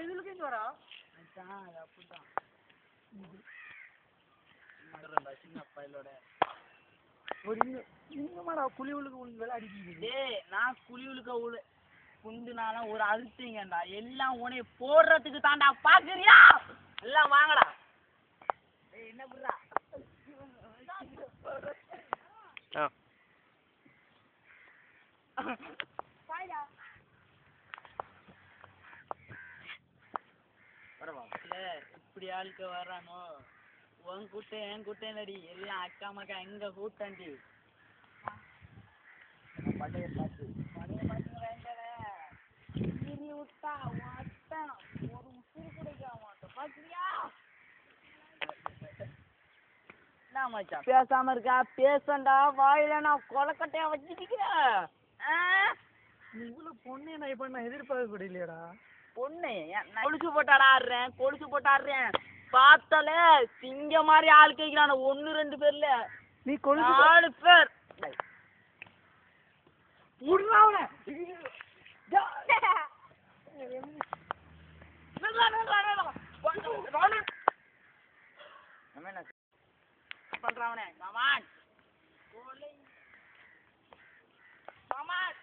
இதுலக்கு இங்க வரா மச்சான் அது அப்படிதான். சின்ன பையலோட ஒரு இங்க இங்கமாடா குழி உழுக்கு உனக்கு வேலை அடிக்குது. டேய் நான் குழி உழுக்க உழு குண்டுனாலும் ஒரு அழுத்திங்கடா எல்லாம் உனைய போடுறதுக்கு தாண்டா பாக்குறியா? எல்லாம் வாங்கடா. டேய் என்ன புடுறா இப்படி ஆளுக்க வர்றானோ? உன் கூட்டம் என் கூட்டம் இல்லடி எல்லாம் அக்கா மக்கா எங்க கூட்டண்டி படைய பாத்து படைய பாத்து வேண்டவே விட்டா வட்டம் ஒரு உசுறு குடிக்க மாட்டோம். பாக்குறியா என்ன மச்சான்? பேசாம இருக்கா. பேசண்டா. வாயில நான் கொலக்கட்டையா வச்சுக்கிறேன் நீ இவ்வளவு பொண்ணே நான் இப்ப நான் எதிர்பார்க்க கூட இல்லையாடா பொண்ணு. நான் கொலுசு போட்டாடா ஆடுறேன் கொலுசு போட்டு ஆடுறேன். பார்த்தாலே சிங்க மாதிரி ஆள் கேட்கிறான ஒன்னு ரெண்டு பேர்ல. நீ கொழுந்து நாலு பேர். அவனே. மாமான். மாமான்.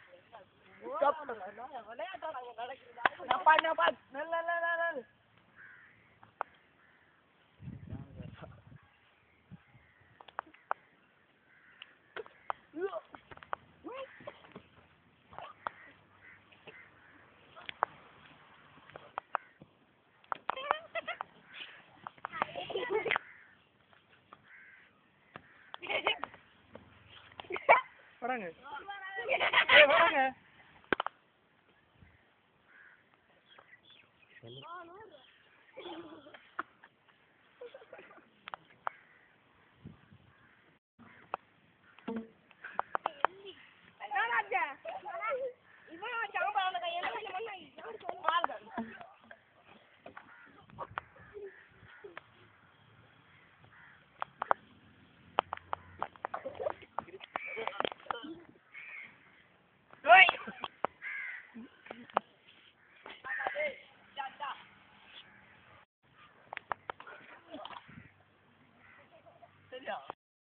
வராங்க ஏய் வராங்க